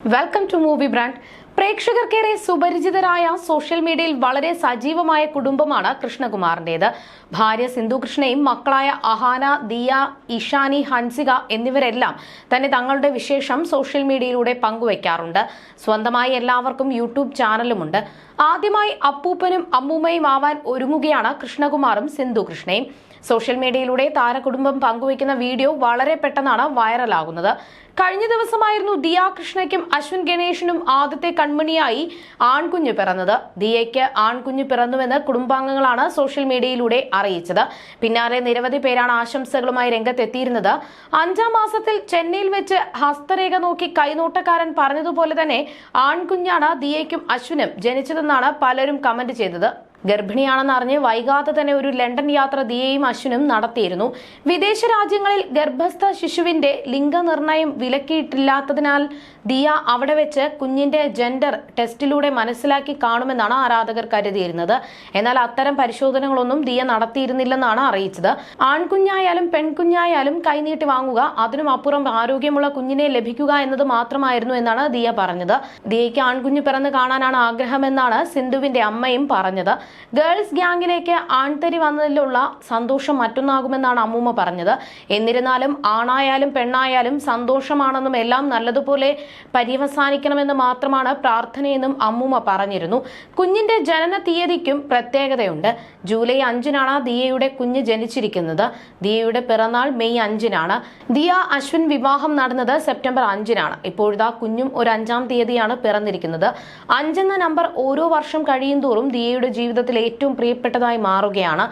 Welcome to movie brand പ്രേക്ഷകർക്കേറെ സുപരിചിതരായ social മീഡിയയിൽ വളരെ സജീവമായ കുടുംബമാണ് കൃഷ്ണകുമാറിന്റേത് ഭാര്യ സിന്ധു കൃഷ്ണയും മക്കളായ അഹാന ദിയ ഇഷാനി ഹൻസിക എന്നിവരെല്ലാം തന്നെ തങ്ങളുടെ വിശേഷം സോഷ്യൽ മീഡിയയിലൂടെ പങ്കുവയ്ക്കാറുണ്ട് സ്വന്തമായി എല്ലാവർക്കും യൂട്യൂബ് ചാനലുമുണ്ട്. ആദ്യമായി അപ്പൂപ്പനും അമ്മൂമ്മയും ആവാൻ ഒരുങ്ങുകയാണ് കൃഷ്ണകുമാറും സിന്ധു കൃഷ്ണയും സോഷ്യൽ മീഡിയയിലൂടെ താരകുടുംബം പങ്കുവയ്ക്കുന്ന വീഡിയോ വളരെ പെട്ടെന്നാണ് വൈറലാകുന്നത്. കഴിഞ്ഞ ദിവസമായിരുന്നു ദിയ കൃഷ്ണയ്ക്കും അശ്വിൻ ഗണേഷിനും ആദ്യത്തെ കൺമണിയായി ആൺകുഞ്ഞ് പിറന്നത്. ദിയയ്ക്ക് ആൺകുഞ്ഞ് പിറന്നുവെന്ന് കുടുംബാംഗങ്ങളാണ് സോഷ്യൽ മീഡിയയിലൂടെ അറിയിച്ചത്. പിന്നാലെ നിരവധി പേരാണ് ആശംസകളുമായി രംഗത്തെത്തിയിരുന്നത്. അഞ്ചാം മാസത്തിൽ ചെന്നൈയിൽ വെച്ച് ഹസ്തരേഖ നോക്കി കൈനോട്ടക്കാരൻ പറഞ്ഞതുപോലെ തന്നെ ആൺകുഞ്ഞാണ് ദിയയ്ക്കും അശ്വിനും ജനിച്ചതെന്നാണ് പലരും കമന്റ് ചെയ്തത്. ഗർഭിണിയാണെന്ന് അറിഞ്ഞ് വൈകാതെ തന്നെ ഒരു ലണ്ടൻ യാത്ര ദിയയും അശ്വിനും നടത്തിയിരുന്നു. വിദേശ രാജ്യങ്ങളിൽ ഗർഭസ്ഥ ശിശുവിന്റെ ലിംഗനിർണയം വിലക്കിയിട്ടില്ലാത്തതിനാൽ ദിയ അവിടെ വെച്ച് കുഞ്ഞിന്റെ ജെൻഡർ ടെസ്റ്റിലൂടെ മനസ്സിലാക്കി കാണുമെന്നാണ് ആരാധകർ കരുതിയിരുന്നത്. എന്നാൽ അത്തരം പരിശോധനകളൊന്നും ദിയ നടത്തിയിരുന്നില്ലെന്നാണ് അറിയിച്ചത്. ആൺകുഞ്ഞായാലും പെൺകുഞ്ഞായാലും കൈനീട്ടി വാങ്ങുക അതിനും അപ്പുറം ആരോഗ്യമുള്ള കുഞ്ഞിനെ ലഭിക്കുക എന്നത് മാത്രമായിരുന്നു എന്നാണ് ദിയ പറഞ്ഞത്. ദിയയ്ക്ക് ആൺകുഞ്ഞ് പിറന്ന് കാണാനാണ് ആഗ്രഹമെന്നാണ് സിന്ധുവിന്റെ അമ്മയും പറഞ്ഞത്. ഗേൾസ് ഗ്യാങ്ങിലേക്ക് ആൺതരി വന്നതിലുള്ള സന്തോഷം മറ്റൊന്നാകുമെന്നാണ് അമ്മൂമ്മ പറഞ്ഞത്. എന്നിരുന്നാലും ആണായാലും പെണ്ണായാലും സന്തോഷമാണെന്നും എല്ലാം നല്ലതുപോലെ പര്യവസാനിക്കണമെന്ന് മാത്രമാണ് പ്രാർത്ഥനയെന്നും അമ്മൂമ്മ പറഞ്ഞിരുന്നു. കുഞ്ഞിന്റെ ജനന തീയതിക്കും പ്രത്യേകതയുണ്ട്. ജൂലൈ അഞ്ചിനാണ് ദിയയുടെ കുഞ്ഞ് ജനിച്ചിരിക്കുന്നത്. ദിയയുടെ പിറന്നാൾ മെയ് അഞ്ചിനാണ്. ദിയ അശ്വിൻ വിവാഹം നടന്നത് സെപ്റ്റംബർ അഞ്ചിനാണ്. ഇപ്പോഴിതാ കുഞ്ഞും ഒരു അഞ്ചാം തീയതിയാണ് പിറന്നിരിക്കുന്നത്. അഞ്ചെന്ന നമ്പർ ഓരോ വർഷം കഴിയും തോറും ദിയയുടെ ജീവിതത്തിൽ ഏറ്റവും പ്രിയപ്പെട്ടതായി മാറുകയാണ്.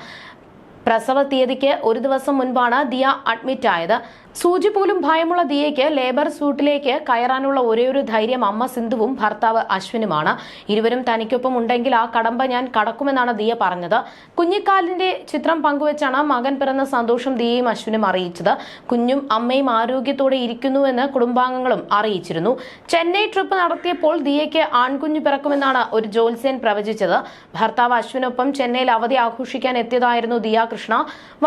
പ്രസവ തീയതിക്ക് ഒരു ദിവസം മുൻപാണ് ദിയ അഡ്മിറ്റ് ആയത് സൂചി പോലും ഭയമുള്ള ദിയയ്ക്ക് ലേബർ സൂട്ടിലേക്ക് കയറാനുള്ള ഒരേയൊരു ധൈര്യം അമ്മ സിന്ധുവും ഭർത്താവ് അശ്വിനുമാണ്. ഇരുവരും തനിക്കൊപ്പം ഉണ്ടെങ്കിൽ ആ കടമ്പ ഞാൻ കടക്കുമെന്നാണ് ദിയ പറഞ്ഞത്. കുഞ്ഞിക്കാലിന്റെ ചിത്രം പങ്കുവച്ചാണ് മകൻ പിറന്ന സന്തോഷം ദിയയും അശ്വിനും അറിയിച്ചത്. കുഞ്ഞും അമ്മയും ആരോഗ്യത്തോടെ ഇരിക്കുന്നുവെന്ന് കുടുംബാംഗങ്ങളും അറിയിച്ചിരുന്നു. ചെന്നൈ ട്രിപ്പ് നടത്തിയപ്പോൾ ദിയയ്ക്ക് ആൺകുഞ്ഞു പിറക്കുമെന്നാണ് ഒരു ജോത്സ്യൻ പ്രവചിച്ചത്. ഭർത്താവ് അശ്വിനൊപ്പം ചെന്നൈയിൽ അവധി ആഘോഷിക്കാൻ എത്തിയതായിരുന്നു ദിയ കൃഷ്ണ.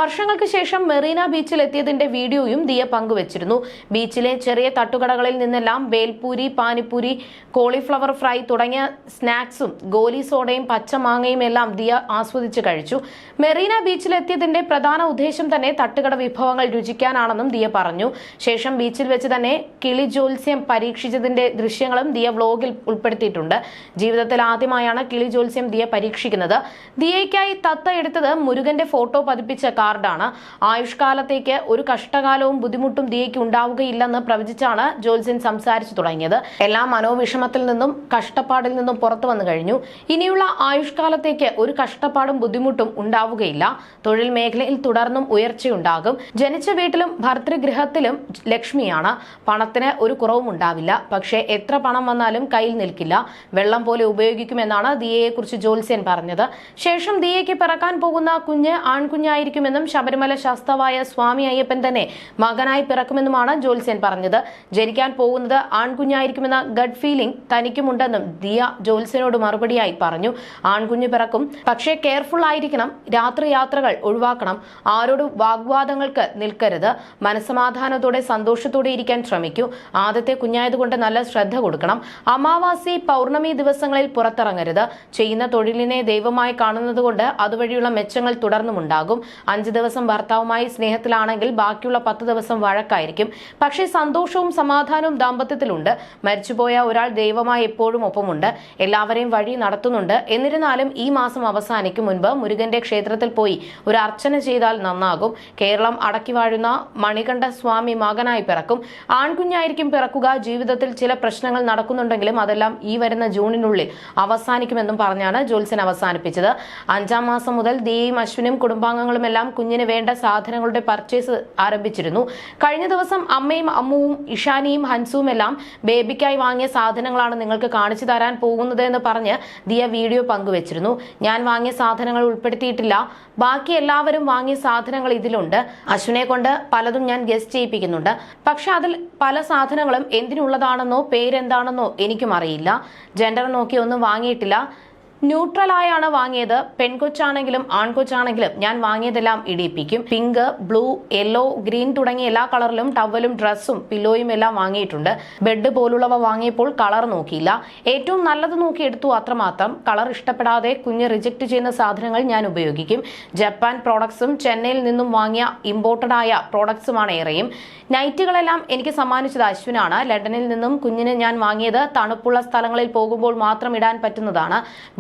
വർഷങ്ങൾക്ക് ശേഷം മെറീന ബീച്ചിൽ എത്തിയതിന്റെ വീഡിയോയും ദിയ പങ്കുവച്ചിരുന്നു ബീച്ചിലെ ചെറിയ തട്ടുകടകളിൽ നിന്നെല്ലാം ബേൽപൂരി പാനിപ്പൂരി കോളിഫ്ലവർ ഫ്രൈ തുടങ്ങിയ സ്നാക്സും ഗോലി സോഡയും പച്ചമാങ്ങയും എല്ലാം ദിയ ആസ്വദിച്ച് കഴിച്ചു. മെറീന ബീച്ചിലെത്തിയതിന്റെ പ്രധാന ഉദ്ദേശം തന്നെ തട്ടുകട വിഭവങ്ങൾ രുചിക്കാനാണെന്നും ദിയ പറഞ്ഞു. ശേഷം ബീച്ചിൽ വെച്ച് തന്നെ കിളി ജോത്സ്യം പരീക്ഷിച്ചതിന്റെ ദൃശ്യങ്ങളും ദിയ വ്ലോഗിൽ ഉൾപ്പെടുത്തിയിട്ടുണ്ട്. ജീവിതത്തിൽ ആദ്യമായാണ് കിളി ജോത്സ്യം ദിയ പരീക്ഷിക്കുന്നത്. ദിയയ്ക്കായി തത്ത എടുത്തത് മുരുകന്റെ ഫോട്ടോ പതിപ്പിച്ച കാർഡാണ്. ആയുഷ്കാലത്തേക്ക് ഒരു കഷ്ടകാലവും ബുദ്ധിമുട്ടും ദിയയ്ക്ക് ഉണ്ടാവുകയില്ലെന്ന് പ്രവചിച്ചാണ് ജോത്സ്യൻ സംസാരിച്ചു തുടങ്ങിയത്. എല്ലാ മനോവിഷമത്തിൽ നിന്നും കഷ്ടപ്പാടിൽ നിന്നും പുറത്തു വന്നു കഴിഞ്ഞു. ഇനിയുള്ള ആയുഷ്കാലത്തേക്ക് ഒരു കഷ്ടപ്പാടും ബുദ്ധിമുട്ടും ഉണ്ടാവുകയില്ല. തൊഴിൽ മേഖലയിൽ തുടർന്നും ഉയർച്ചയുണ്ടാകും. ജനിച്ച വീട്ടിലും ഭർതൃഗൃഹത്തിലും ലക്ഷ്മിയാണ്. പണത്തിന് ഒരു കുറവും ഉണ്ടാവില്ല. പക്ഷേ എത്ര പണം വന്നാലും കയ്യിൽ നിൽക്കില്ല. വെള്ളം പോലെ ഉപയോഗിക്കുമെന്നാണ് ദിയയെക്കുറിച്ച് ജോത്സ്യൻ പറഞ്ഞത്. ശേഷം ദിയയ്ക്ക് പിറക്കാൻ പോകുന്ന കുഞ്ഞ് ആൺകുഞ്ഞായിരിക്കുമെന്നും ശബരിമല ശാസ്താവായ സ്വാമി അയ്യപ്പൻ തന്നെ മകനായി പിറക്കുമെന്നുമാണ് ജോത്സ്യൻ പറഞ്ഞത്. ജനിക്കാൻ പോകുന്നത് ആൺകുഞ്ഞായിരിക്കുമെന്ന ഗഡ് ഫീലിംഗ് തനിക്കുമുണ്ടെന്നും ദിയ ജോത്സ്യനോട് മറുപടിയായി പറഞ്ഞു. ആൺകുഞ്ഞ് പിറക്കും. പക്ഷേ കെയർഫുൾ ആയിരിക്കണം. രാത്രി യാത്രകൾ ഒഴിവാക്കണം. ആരോടും വാഗ്വാദങ്ങൾക്ക് നിൽക്കരുത്. മനസമാധാനത്തോടെ സന്തോഷത്തോടെ ഇരിക്കാൻ ശ്രമിക്കൂ. ആദ്യത്തെ കുഞ്ഞായതുകൊണ്ട് നല്ല ശ്രദ്ധ കൊടുക്കണം. അമാവാസി പൗർണമി ദിവസങ്ങളിൽ പുറത്തിറങ്ങരുത്. ചെയ്യുന്ന തൊഴിലിനെ ദൈവമായി കാണുന്നതുകൊണ്ട് അതുവഴിയുള്ള മെച്ചങ്ങൾ തുടർന്നുമുണ്ടാകും. അഞ്ച് ദിവസം ഭർത്താവുമായി സ്നേഹത്തിലാണെങ്കിൽ ബാക്കിയുള്ള പത്ത് ദിവസം വഴക്കായിരിക്കും. പക്ഷേ സന്തോഷവും സമാധാനവും ദാമ്പത്യത്തിലുണ്ട്. മരിച്ചുപോയ ഒരാൾ ദൈവമായി എപ്പോഴും ഒപ്പമുണ്ട്. എല്ലാവരെയും വഴി നടത്തുന്നുണ്ട്. എന്നിരുന്നാലും ഈ മാസം അവസാനിക്കും മുൻപ് മുരുകന്റെ ക്ഷേത്രത്തിൽ പോയി ഒരു അർച്ചന ചെയ്താൽ നന്നാകും. കേരളം അടക്കി വാഴുന്ന മണികണ്ഠ സ്വാമി മകനായി പിറക്കും. ആൺകുഞ്ഞായിരിക്കും പിറക്കുക. ജീവിതത്തിൽ ചില പ്രശ്നങ്ങൾ നടക്കുന്നുണ്ടെങ്കിലും അതെല്ലാം ഈ വരുന്ന ജൂണിനുള്ളിൽ അവസാനിക്കുമെന്നും പറഞ്ഞാണ് ജോത്സ്യൻ അവസാനിപ്പിച്ചത്. അഞ്ചാം മാസം മുതൽ ദിയയും അശ്വിനും കുടുംബാംഗങ്ങളും എല്ലാം കുഞ്ഞിന് വേണ്ട സാധനങ്ങളുടെ പർച്ചേസ് ആരംഭിച്ചിരുന്നു. കഴിഞ്ഞ ദിവസം അമ്മയും അമ്മുവും ഇഷാനിയും ഹൻസുവും എല്ലാം ബേബിക്കായി വാങ്ങിയ സാധനങ്ങളാണ് നിങ്ങൾക്ക് കാണിച്ചു തരാൻ പോകുന്നത് എന്ന് പറഞ്ഞ് ദിയ വീഡിയോ പങ്കുവച്ചിരുന്നു. ഞാൻ വാങ്ങിയ സാധനങ്ങൾ ഉൾപ്പെടുത്തിയിട്ടില്ല. ബാക്കി എല്ലാവരും വാങ്ങിയ സാധനങ്ങൾ ഇതിലുണ്ട്. അശ്വിനെ കൊണ്ട് പലതും ഞാൻ ഗസ്റ്റ് ചെയ്യിപ്പിക്കുന്നുണ്ട്. പക്ഷെ അതിൽ പല സാധനങ്ങളും എന്തിനുള്ളതാണെന്നോ പേരെന്താണെന്നോ എനിക്കും അറിയില്ല. ജെൻഡർ നോക്കി ഒന്നും വാങ്ങിയിട്ടില്ല. ന്യൂട്രലായാണ് വാങ്ങിയത്. പെൺകൊച്ചാണെങ്കിലും ആൺകൊച്ചാണെങ്കിലും ഞാൻ വാങ്ങിയതെല്ലാം ഇടിയിപ്പിക്കും. പിങ്ക് ബ്ലൂ യെല്ലോ ഗ്രീൻ തുടങ്ങിയ എല്ലാ കളറിലും ടവലും ഡ്രസ്സും പില്ലോയും എല്ലാം വാങ്ങിയിട്ടുണ്ട്. ബെഡ് പോലുള്ളവ വാങ്ങിയപ്പോൾ കളർ നോക്കിയില്ല. ഏറ്റവും നല്ലത് നോക്കി എടുത്തു അത്രമാത്രം. കളർ ഇഷ്ടപ്പെടാതെ കുഞ്ഞ് റിജക്റ്റ് ചെയ്യുന്ന സാധനങ്ങൾ ഞാൻ ഉപയോഗിക്കും. ജപ്പാൻ പ്രോഡക്ട്സും ചെന്നൈയിൽ നിന്നും വാങ്ങിയ ഇമ്പോർട്ടഡ് ആയ പ്രോഡക്ട്സുമാണ് ഏറെയും. നൈറ്റുകളെല്ലാം എനിക്ക് സമ്മാനിച്ചത് അശ്വിനാണ്. ലണ്ടനിൽ നിന്നും കുഞ്ഞിന് ഞാൻ വാങ്ങിയത് തണുപ്പുള്ള സ്ഥലങ്ങളിൽ പോകുമ്പോൾ മാത്രം ഇടാൻ പറ്റുന്നതാണ്.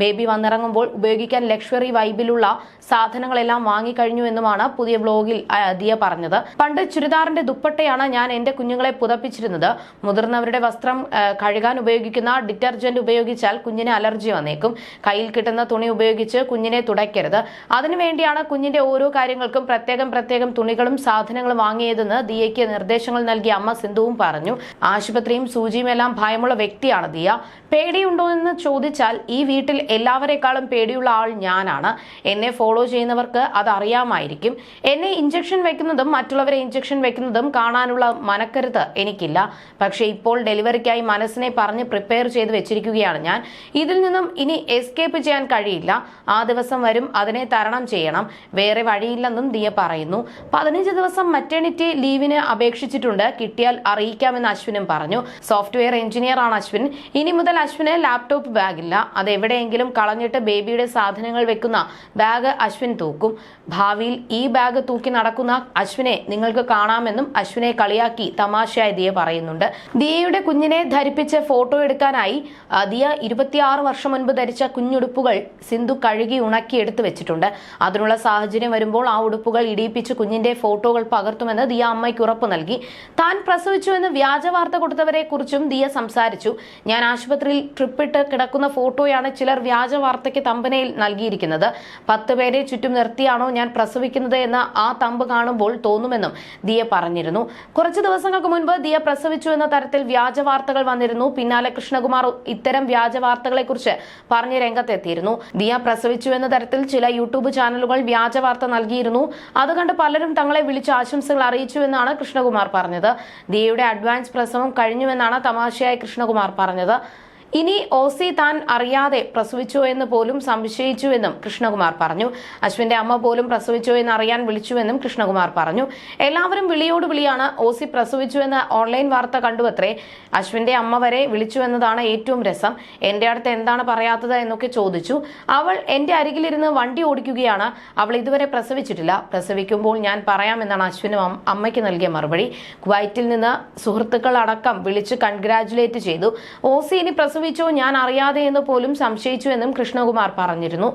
ബേബി വന്നിറങ്ങുമ്പോൾ ഉപയോഗിക്കാൻ ലക്ഷറി വൈബിലുള്ള സാധനങ്ങളെല്ലാം വാങ്ങിക്കഴിഞ്ഞു എന്നുമാണ് പുതിയ ബ്ലോഗിൽ ദിയ പറഞ്ഞത്. പണ്ട് ചുരിദാറിന്റെ ദുപ്പട്ടയാണ് ഞാൻ എന്റെ കുഞ്ഞുങ്ങളെ പുതപ്പിച്ചിരുന്നത്. മുതിർന്നവരുടെ വസ്ത്രം കഴുകാൻ ഉപയോഗിക്കുന്ന ഡിറ്റർജന്റ് ഉപയോഗിച്ചാൽ കുഞ്ഞിന് അലർജി വന്നേക്കും. കയ്യിൽ കിട്ടുന്ന തുണി ഉപയോഗിച്ച് കുഞ്ഞിനെ തുടയ്ക്കരുത്. അതിനുവേണ്ടിയാണ് കുഞ്ഞിന്റെ ഓരോ കാര്യങ്ങൾക്കും പ്രത്യേകം പ്രത്യേകം തുണികളും സാധനങ്ങളും വാങ്ങിയതെന്ന് ദിയയ്ക്ക് നിർദ്ദേശങ്ങൾ നൽകിയ അമ്മ സിന്ധുവും പറഞ്ഞു. ആശുപത്രിയും സൂചിയും എല്ലാം ഭയമുള്ള വ്യക്തിയാണ് ദിയ. പേടിയുണ്ടോ എന്ന് ചോദിച്ചാൽ ഈ വീട്ടിൽ എല്ലാവരെക്കാളും പേടിയുള്ള ആൾ ഞാനാണ്. എന്നെ ഫോളോ ചെയ്യുന്നവർക്ക് അത് അറിയാമായിരിക്കും എന്നെ ഇഞ്ചക്ഷൻ വെക്കുന്നതും മറ്റുള്ളവരെ ഇഞ്ചക്ഷൻ വെക്കുന്നതും കാണാനുള്ള മനക്കരുത്ത് എനിക്കില്ല. പക്ഷേ ഇപ്പോൾ ഡെലിവറിക്കായി മനസ്സിനെ പറഞ്ഞ് പ്രിപ്പയർ ചെയ്ത് വെച്ചിരിക്കുകയാണ് ഞാൻ. ഇതിൽ നിന്നും ഇനി എസ്കേപ്പ് ചെയ്യാൻ കഴിയില്ല. ആ ദിവസം വരും അതിനെ തരണം ചെയ്യണം. വേറെ വഴിയില്ലെന്നും ദിയ പറയുന്നു. പതിനഞ്ച് ദിവസം മറ്റേണിറ്റി ലീവിന് അപേക്ഷിച്ചിട്ടുണ്ട്. കിട്ടിയാൽ അറിയിക്കാമെന്ന് അശ്വിനും പറഞ്ഞു. സോഫ്റ്റ്വെയർ എഞ്ചിനീയർ ആണ് അശ്വിൻ. ഇനി മുതൽ അശ്വിന് ലാപ്ടോപ്പ് ബാഗില്ല അത് എവിടെയെങ്കിലും കളഞ്ഞിട്ട് ബേബിയുടെ സാധനങ്ങൾ വെക്കുന്ന ബാഗ് അശ്വിൻ തൂക്കും. ഭാവിയിൽ ഈ ബാഗ് തൂക്കി നടക്കുന്ന അശ്വിനെ നിങ്ങൾക്ക് കാണാമെന്നും അശ്വിനെ കളിയാക്കി തമാശയായി ദിയ പറയുന്നുണ്ട്. ദിയയുടെ കുഞ്ഞിനെ ധരിപ്പിച്ച് ഫോട്ടോ എടുക്കാനായി ദിയ ഇരുപത്തിയാറ് വർഷം മുൻപ് ധരിച്ച കുഞ്ഞുടുപ്പുകൾ സിന്ധു കഴുകി ഉണക്കി എടുത്തു വെച്ചിട്ടുണ്ട്. അതിനുള്ള സാഹചര്യം വരുമ്പോൾ ആ ഉടുപ്പുകൾ ഇടിയിപ്പിച്ച് കുഞ്ഞിന്റെ ഫോട്ടോകൾ പകർത്തുമെന്ന് ദിയ അമ്മയ്ക്ക് ഉറപ്പ് നൽകി. താൻ പ്രസവിച്ചുവെന്ന് വ്യാജ വാർത്ത കൊടുത്തവരെ കുറിച്ചും ദിയ സംസാരിച്ചു. ഞാൻ ആശുപത്രിയിൽ ട്രിപ്പിട്ട് കിടക്കുന്ന ഫോട്ടോയാണ് ചിലർ വ്യാജ വാർത്തയ്ക്ക് തമ്പനയിൽ നൽകിയിരിക്കുന്നത്. പത്ത് പേരെ ചുറ്റും നിർത്തിയാണോ ഞാൻ പ്രസവിക്കുന്നത് എന്ന് ആ തമ്പ് കാണുമ്പോൾ തോന്നുമെന്നും ദിയ പറഞ്ഞിരുന്നു. കുറച്ച് ദിവസങ്ങൾക്ക് മുൻപ് ദിയ പ്രസവിച്ചു എന്ന തരത്തിൽ വ്യാജ വാർത്തകൾ വന്നിരുന്നു. പിന്നാലെ കൃഷ്ണകുമാർ ഇത്തരം വ്യാജ വാർത്തകളെ കുറിച്ച് പറഞ്ഞ് രംഗത്തെത്തിയിരുന്നു. ദിയ പ്രസവിച്ചു എന്ന തരത്തിൽ ചില യൂട്യൂബ് ചാനലുകൾ വ്യാജ വാർത്ത നൽകിയിരുന്നു. അത് കണ്ട് പലരും തങ്ങളെ വിളിച്ച് ആശംസകൾ അറിയിച്ചു എന്നാണ് കൃഷ്ണകുമാർ പറഞ്ഞത്. ദിയയുടെ അഡ്വാൻസ് പ്രസവം കഴിഞ്ഞുവെന്നാണ് തമാശയായി കൃഷ്ണകുമാർ പറഞ്ഞത്. ഇനി ഓസി താൻ അറിയാതെ പ്രസവിച്ചോ എന്ന് പോലും സംശയിച്ചുവെന്നും കൃഷ്ണകുമാർ പറഞ്ഞു. അശ്വിന്റെ അമ്മ പോലും പ്രസവിച്ചോ എന്ന് അറിയാൻ വിളിച്ചുവെന്നും കൃഷ്ണകുമാർ പറഞ്ഞു. എല്ലാവരും വിളിയോട് വിളിയാണ് ഓസി പ്രസവിച്ചു എന്ന ഓൺലൈൻ വാർത്ത കണ്ടുവത്രേ. അശ്വിന്റെ അമ്മ വരെ വിളിച്ചു എന്നതാണ് ഏറ്റവും രസം. എന്റെ അടുത്ത് എന്താണ് പറയാത്തത് എന്നൊക്കെ ചോദിച്ചു. അവൾ എന്റെ അരികിലിരുന്ന് വണ്ടി ഓടിക്കുകയാണ്. അവൾ ഇതുവരെ പ്രസവിച്ചിട്ടില്ല. പ്രസവിക്കുമ്പോൾ ഞാൻ പറയാമെന്നാണ് അശ്വിനും അമ്മയ്ക്ക് നൽകിയ മറുപടി. കുവൈറ്റിൽ നിന്ന് സുഹൃത്തുക്കൾ അടക്കം വിളിച്ച് കൺഗ്രാറ്റുലേറ്റ് ചെയ്തു. ഓസി ഇനി പ്രസവിച്ചോ ഞാൻ അറിയാതെ എന്ന് പോലും സംശയിച്ചു എന്നും കൃഷ്ണകുമാർ പറഞ്ഞിരുന്നു.